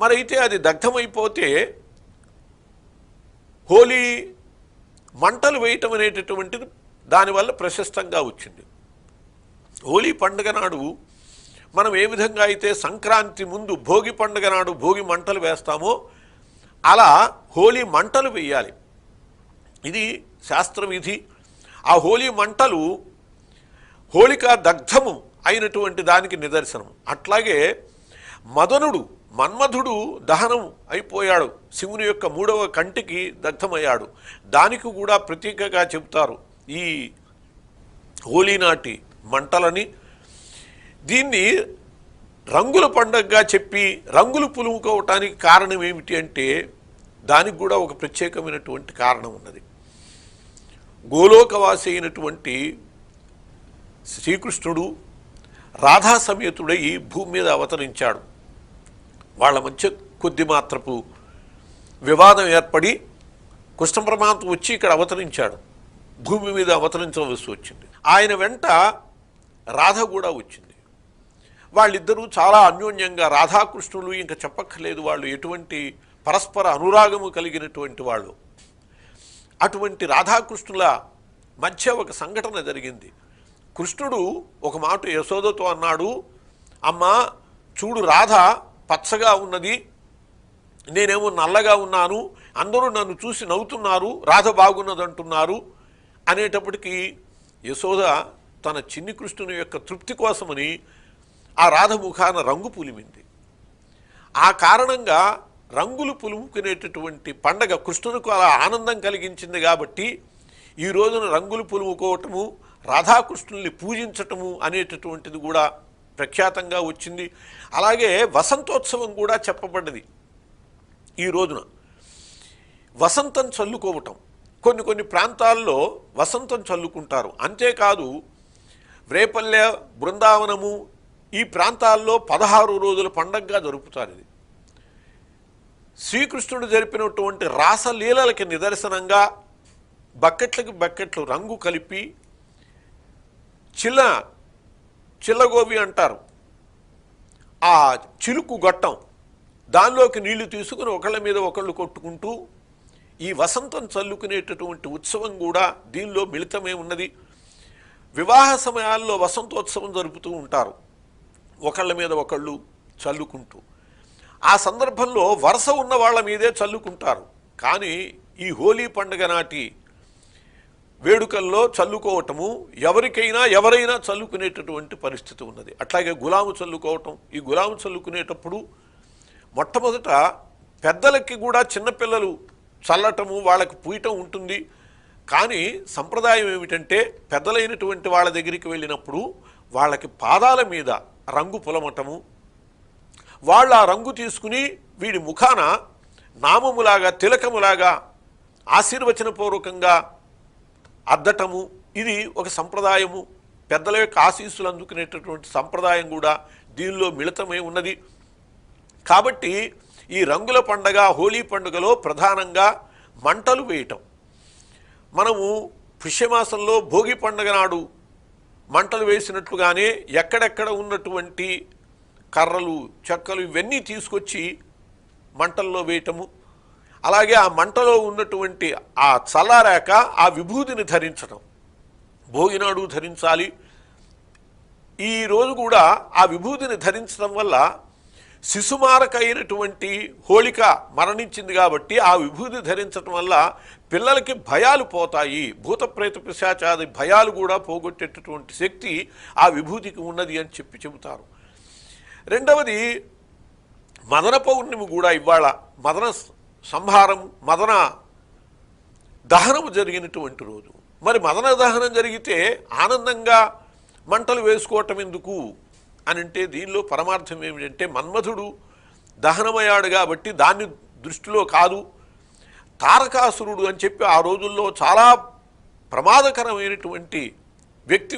మరి అయితే అది దగ్ధమైపోతే హోలీ మంటలు వేయటం అనేటటువంటిది దానివల్ల ప్రశస్తంగా వచ్చింది. హోలీ పండుగ నాడు మనం ఏ విధంగా అయితే సంక్రాంతి ముందు భోగి పండుగ నాడు భోగి మంటలు వేస్తామో అలా హోలీ మంటలు వేయాలి. ఇది శాస్త్రవిధి. ఆ హోలీ మంటలు హోళికా దగ్ధము అయినటువంటి దానికి నిదర్శనం. అట్లాగే మదనుడు మన్మధుడు దహనం అయిపోయాడు. శివుని యొక్క మూడవ కంటికి దగ్ధమయ్యాడు. దానికి కూడా ప్రతీకగా చెబుతారు ఈ హోలీ నాటి మంటలని. దీన్ని రంగుల పండగగా చెప్పి రంగులు పులుముకోవటానికి కారణం ఏమిటి అంటే దానికి కూడా ఒక ప్రత్యేకమైనటువంటి కారణం ఉన్నది. గోలోకవాసి అయినటువంటి శ్రీకృష్ణుడు రాధా సమేతుడై భూమి మీద అవతరించాడు. వాళ్ళ మధ్య కొద్ది మాత్రపు వివాదం ఏర్పడి కృష్ణ వచ్చి ఇక్కడ అవతరించాడు. భూమి మీద అవతరించవలసి వచ్చింది. ఆయన వెంట రాధ కూడా వచ్చింది. వాళ్ళిద్దరూ చాలా అన్యోన్యంగా రాధాకృష్ణులు ఇంకా చెప్పక్కర్లేదు వాళ్ళు ఎటువంటి పరస్పర అనురాగము కలిగినటువంటి వాళ్ళు. అటువంటి రాధాకృష్ణుల మధ్య ఒక సంఘటన జరిగింది. కృష్ణుడు ఒక మాట యశోదతో అన్నాడు అమ్మ చూడు రాధ పచ్చగా ఉన్నది నేనేమో నల్లగా ఉన్నాను అందరూ నన్ను చూసి నవ్వుతున్నారు రాధ బాగున్నదంటున్నారు అనేటప్పటికీ యశోద తన చిన్ని కృష్ణుని యొక్క తృప్తి కోసమని ఆ రాధ ముఖాన రంగు పులిమింది. ఆ కారణంగా రంగులు పులుముకునేటటువంటి పండగ కృష్ణునికి అలా ఆనందం కలిగించింది కాబట్టి ఈ రోజున రంగులు పులుముకోవటము రాధాకృష్ణుల్ని పూజించటము అనేటటువంటిది కూడా ప్రఖ్యాతంగా వచ్చింది. అలాగే వసంతోత్సవం కూడా చెప్పబడ్డది ఈ రోజున. వసంతం చల్లుకోవటం. కొన్ని కొన్ని ప్రాంతాల్లో వసంతం చల్లుకుంటారు. అంతేకాదు రేపల్లె బృందావనము ఈ ప్రాంతాల్లో పదహారు రోజుల పండగగా జరుపుతారు ఇది. శ్రీకృష్ణుడు జరిపినటువంటి రాసలీలలకి నిదర్శనంగా బకెట్లకి బకెట్లు రంగు కలిపి చిన్న చిల్లగోవి అంటారు. ఆ చిలుకు గొట్టం దానిలోకి నీళ్ళు తీసుకుని ఒకళ్ళ మీద ఒకళ్ళు కొట్టుకుంటూ ఈ వసంతం చల్లుకునేటటువంటి ఉత్సవం కూడా దీనిలో మిళితమే ఉన్నది. వివాహ సమయాల్లో వసంతోత్సవం జరుపుతూ ఉంటారు. ఒకళ్ళ మీద ఒకళ్ళు చల్లుకుంటూ. ఆ సందర్భంలో వరుస ఉన్న వాళ్ళ మీదే చల్లుకుంటారు. కానీ ఈ హోలీ పండుగ నాటి వేడుకల్లో చల్లుకోవటము ఎవరికైనా ఎవరైనా చల్లుకునేటటువంటి పరిస్థితి ఉన్నది. అట్లాగే గులాము చల్లుకోవటం ఈ గులాము చల్లుకునేటప్పుడు మొట్టమొదట పెద్దలకి కూడా చిన్నపిల్లలు చల్లటము వాళ్ళకి పూయటం ఉంటుంది. కానీ సంప్రదాయం ఏమిటంటే పెద్దలైనటువంటి వాళ్ళ దగ్గరికి వెళ్ళినప్పుడు వాళ్ళకి పాదాల మీద రంగు పులమటము వాళ్ళు ఆ రంగు తీసుకుని వీడి ముఖాన నామములాగా తిలకములాగా ఆశీర్వచనపూర్వకంగా అద్దటము ఇది ఒక సంప్రదాయము. పెద్దల యొక్క ఆశీస్సులు అందుకునేటటువంటి సంప్రదాయం కూడా దీనిలో మిళితమై ఉన్నది. కాబట్టి ఈ రంగుల పండగ హోలీ పండుగలో ప్రధానంగా మంటలు వేయటం. మనము పుష్యమాసంలో భోగి పండగ నాడు మంటలు వేసినట్లుగానే ఎక్కడెక్కడ ఉన్నటువంటి కర్రలు చెక్కలు ఇవన్నీ తీసుకొచ్చి మంటల్లో వేయటము. అలాగే ఆ మంటలో ఉన్నటువంటి ఆ చల్లారాక ఆ విభూతిని ధరించడం భోగినాడు ధరించాలి. ఈ రోజు కూడా ఆ విభూతిని ధరించడం వల్ల శిశుమారక అయినటువంటి హోళిక మరణించింది కాబట్టి ఆ విభూతి ధరించడం వల్ల పిల్లలకి భయాలు పోతాయి. భూత ప్రేత పిశాచాది భయాలు కూడా పోగొట్టేటటువంటి శక్తి ఆ విభూతికి ఉన్నది అని చెప్పి చెబుతారు. రెండవది మదన పౌర్ణమి కూడా ఇవాళ మదన సంహారం మదన దహనము జరిగినటువంటి రోజు. మరి మదన దహనం జరిగితే ఆనందంగా మంటలు వేసుకోవటం ఎందుకు? అని అంటే దీనిలో పరమార్థం ఏమిటంటే మన్మధుడు దహనమయ్యాడు కాబట్టి దాన్ని దృష్టిలో కాదు తారకాసురుడు అని చెప్పి ఆ రోజుల్లో చాలా ప్రమాదకరమైనటువంటి వ్యక్తి